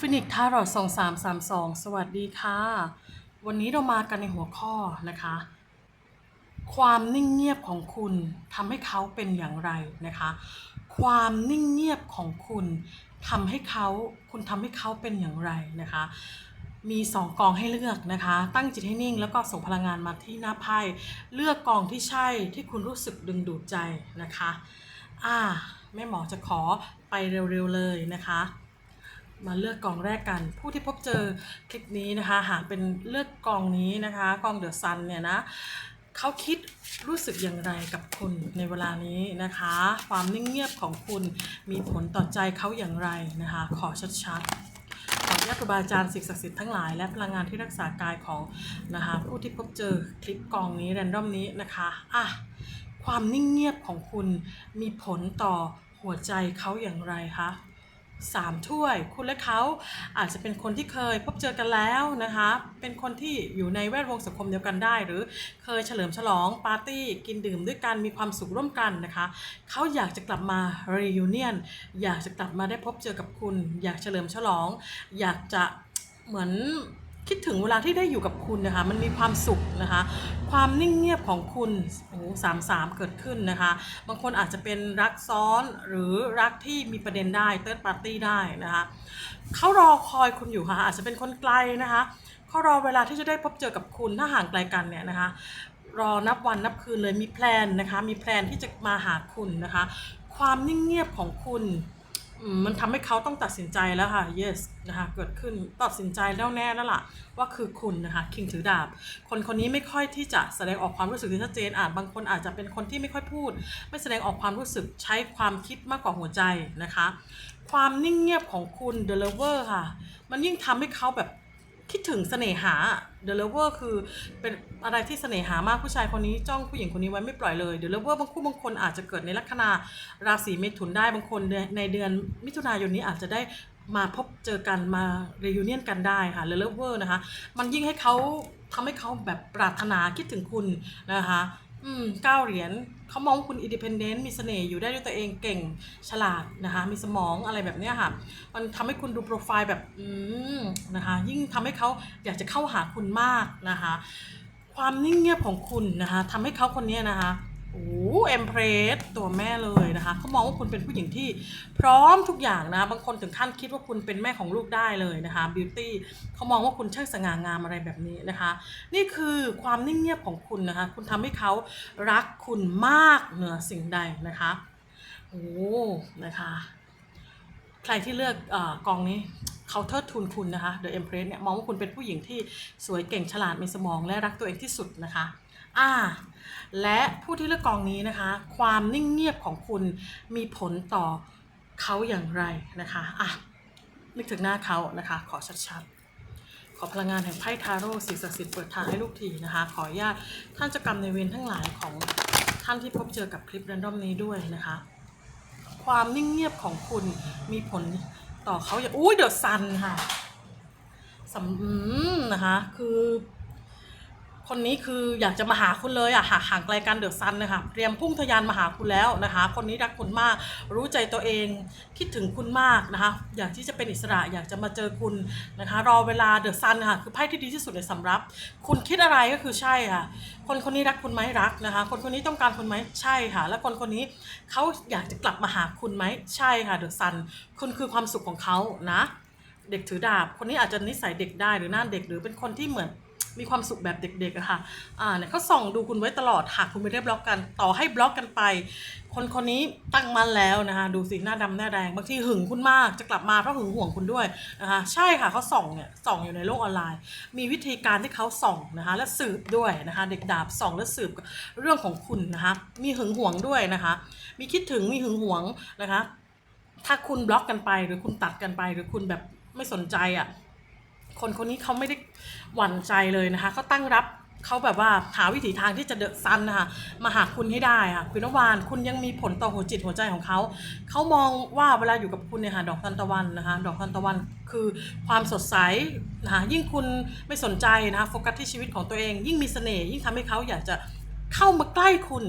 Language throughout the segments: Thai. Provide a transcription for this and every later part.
ฟินิกทารอดสองสามสามสองสวัสดีค่ะ วันนี้เรามากันในหัวข้อนะคะ ความนิ่งเงียบของคุณทำให้เขาเป็นอย่างไรนะคะ ความนิ่งเงียบของคุณทำให้เขาคุณทำให้เขาเป็นอย่างไรนะคะมีสองกองให้เลือกนะคะ ตั้งจิตให้นิ่งแล้วก็ส่งพลังงานมาที่หน้าไพ่ เลือกกองที่ใช่ที่คุณรู้สึกดึงดูดใจนะคะ อ่า แม่หมอจะขอไปเร็วๆเลยนะคะ มาเลือกกองแรกกัน ผู้ที่พบเจอคลิปนี้นะคะ หากเป็นเลือกกองนี้นะคะกองเดอะซันเนี่ยนะเขาคิดรู้สึกอย่างไรกับคุณในเวลานี้นะคะ ความนิ่งเงียบของคุณมีผลต่อใจเขาอย่างไรนะคะ ขอชัดๆขอญาตครูบาอาจารย์สิ่งศักดิ์สิทธิ์ทั้งหลายและพลังงานที่รักษากายของนะคะผู้ที่พบเจอคลิปกองนี้แรนดอมนี้นะคะอะความนิ่งเงียบของคุณมีผลต่อหัวใจเขาอย่างไรคะ สามถ้วย คุณและเขาอาจจะเป็นคนที่เคยพบเจอกันแล้วนะคะ เป็นคนที่อยู่ในแวดวงสังคมเดียวกันได้ หรือเคยเฉลิมฉลองปาร์ตี้กินดื่มด้วยกันมีความสุขร่วมกันนะคะ เขาอยากจะกลับมา reunion อยากจะกลับมาได้พบเจอกับคุณ อยากเฉลิมฉลอง อยากจะเหมือน คิดถึงเวลาที่ได้อยู่กับคุณนะคะ มันมีความสุขนะคะ ความนิ่งเงียบของคุณโอ้สามสามเกิดขึ้นนะคะ บางคนอาจจะเป็นรักซ้อนหรือรักที่มีประเด็นได้เติร์ดปาร์ตี้ได้นะคะเขารอคอยคุณอยู่ค่ะ อาจจะเป็นคนไกลนะคะเขารอเวลาที่จะได้พบเจอกับคุณถ้าห่างไกลกันเนี่ยนะคะ รอนับวันนับคืนเลยมีแพลนนะคะ มีแพลนที่จะมาหาคุณนะคะ ความนิ่งเงียบของคุณ มันทำให้เขาต้องตัดสินใจแล้วค่ะ yes นะคะเกิดขึ้นตัดสินใจแล้วแน่แล้วล่ะ ว่าคือคุณนะคะคิงถือดาบ คนคนนี้ไม่ค่อยที่จะแสดงออกความรู้สึกที่ชัดเจนอาจบางคนอาจจะเป็นคนที่ไม่ค่อยพูด ไม่แสดงออกความรู้สึกใช้ความคิดมากกว่าหัวใจนะคะ ความนิ่งเงียบของคุณ The Lover ค่ะ มันยิ่งทำให้เขาแบบ คิดถึงเสน่หา The Lover คือเป็นอะไรที่เสน่หามากผู้ชายคนนี้จ้องผู้หญิงคนนี้ไว้ไม่ปล่อยเลย The Lover บางคู่บางคนอาจจะเกิดในลัคนาราศีเมถุนได้บางคนในเดือนมิถุนายนนี้อาจจะได้มาพบเจอกันมาเรยูเนียนกันได้ค่ะ The Lover นะคะ มันยิ่งให้เขาทำให้เขาแบบปรารถนาคิดถึงคุณนะคะ อืมเก้าเหรียญเขามองว่าคุณอินดิเพนเดนต์มีเสน่ห์อยู่ได้ด้วยตัวเองเก่งฉลาดนะคะ มีสมองอะไรแบบเนี้ยค่ะ มันทำให้คุณดูโปรไฟล์แบบอืมนะคะ ยิ่งทำให้เขาอยากจะเข้าหาคุณมากนะคะ ความนิ่งเงียบของคุณนะคะทำให้เขาคนนี้นะคะ โอ้เอ็มเพรสตัวแม่เลยนะคะเขามองว่าคุณเป็นผู้หญิงที่พร้อมทุกอย่างนะ บางคนถึงขั้นคิดว่าคุณเป็นแม่ของลูกได้เลยนะคะบิวตี้เขามองว่าคุณช่างสง่างามอะไรแบบนี้นะคะ นี่คือความนิ่งเงียบของคุณนะคะ คุณทำให้เขารักคุณมากเหนือสิ่งใดนะคะโอ้นะคะ ใครที่เลือกอกองนี้ เขาเทิดทูนคุณนะคะ The Empress เนี่ยมองว่าคุณเป็นผู้หญิงที่สวยเก่งฉลาดมีสมองและรักตัวเองที่สุดนะคะอ่าและผู้ที่เลือกกองนี้นะคะ ความนิ่งเงียบของคุณมีผลต่อเขาอย่างไรนะคะอะนึกถึงหน้าเขานะคะ ขอชัดๆ ขอพลังงานแห่งไพ่ทาโร่สิ่งศักดิ์สิทธิ์เปิดทางให้ลูกทีนะคะ ขออนุญาตท่านเจ้ากรรมในเวรทั้งหลายของท่านที่พบเจอกับคลิปแรนดอมนี้ด้วยนะคะ ความนิ่งเงียบของคุณมีผล ต่อเขาอย่างอุ้ยเดือดซันค่ะสำนะคะ คือ คนนี้คืออยากจะมาหาคุณเลยอะห่างห่างไกลกันเดอะซันนะคะเตรียมพุ่งทะยานมาหาคุณแล้วนะคะ คนนี้รักคุณมาก รู้ใจตัวเองคิดถึงคุณมากนะคะ อยากที่จะเป็นอิสระอยากจะมาเจอคุณนะคะ รอเวลาเดอะซันค่ะคือไพ่ที่ดีที่สุดในสำรับ คุณคิดอะไรก็คือใช่ค่ะ คนคนนี้รักคุณไหมรักนะคะ คนคนนี้ต้องการคุณไหมใช่ค่ะ และคนคนนี้เขาอยากจะกลับมาหาคุณไหมใช่ค่ะเดอะซันคุณคือความสุขของเขานะ เด็กถือดาบ คนนี้อาจจะนิสัยเด็กได้หรือหน้าเด็กหรือเป็นคนที่เหมือน มีความสุขแบบเด็กๆอะค่ะอ่าเนี่ยเขาส่องดูคุณไว้ตลอดหากคุณไม่ได้บล็อกกัน ต่อให้บล็อกกันไป คนคนนี้ตั้งมันแล้วนะคะดูสิหน้าดำหน้าแดงบางทีหึงคุณมากจะกลับมาเพราะหึงห่วงคุณด้วยนะคะใช่ค่ะเขาส่องเนี่ยส่องอยู่ในโลกออนไลน์ มีวิธีการที่เขาส่องนะคะและสืบด้วยนะคะเด็กดาบส่องและสืบเรื่องของคุณนะคะมีหึงห่วงด้วยนะคะ มีคิดถึงมีหึงห่วงนะคะถ้าคุณบล็อกกันไปหรือคุณตัดกันไปหรือคุณแบบไม่สนใจอะคนคนนี้เขาไม่ได้ หวั่นใจเลยนะคะเขาตั้งรับเขาแบบว่าหาวิถีทางที่จะเดอะซันนะคะมาหาคุณให้ได้ค่ะคุณนวานคุณยังมีผลต่อหัวจิตหัวใจของเขาเขามองว่าเวลาอยู่กับคุณเนี่ยค่ะดอกทานตะวันนะคะดอกทานตะวันคือความสดใสนะคะยิ่งคุณไม่สนใจนะคะโฟกัสที่ชีวิตของตัวเอง ยิ่งมีเสน่ห์ยิ่งทำให้เขาอยากจะ เข้ามาใกล้คุณ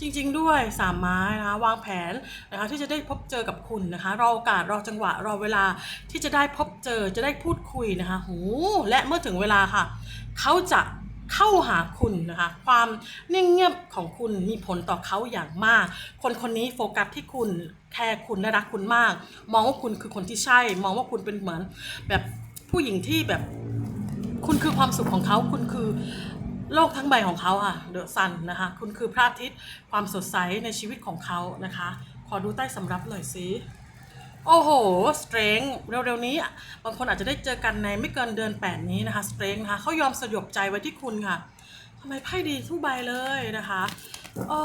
จริง ๆ ด้วยสามไม้นะคะวางแผนนะคะที่จะได้พบเจอกับคุณนะคะรอโอกาสรอจังหวะรอเวลาที่จะได้พบเจอจะได้พูดคุยนะคะโหและเมื่อถึงเวลาค่ะ เขาจะเข้าหาคุณนะคะ ความนิ่งเงียบของคุณมีผลต่อเขาอย่างมาก คนคนนี้โฟกัสที่คุณแคร์คุณและรักคุณมาก มองว่าคุณคือคนที่ใช่ มองว่าคุณเป็นเหมือน แบบผู้หญิงที่แบบคุณคือความสุขของเขาคุณคือ โลกทั้งใบของเขาค่ะเดอะซันนะคะ คุณคือพระอาทิตย์ความสดใสในชีวิตของเขานะคะ ขอดูใต้สำรับหน่อยสิโอ้โหสเตรงเร็วๆนี้อะบางคนอาจจะได้เจอกันในไม่เกินเดือน 8 นี้นะคะสเตรงนะคะเขายอมสยบใจไว้ที่คุณค่ะทำไมไพ่ดีทุกใบเลยนะคะอ้อ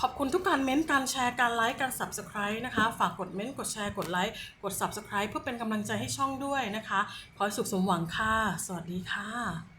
ขอบคุณทุกการเม้นต์การแชร์การไลค์การ subscribe นะคะ ฝากกดเม้นต์กดแชร์กดไลค์กด subscribe เพื่อเป็นกำลังใจให้ช่องด้วยนะคะ ขอให้สุขสมหวังค่ะ สวัสดีค่ะ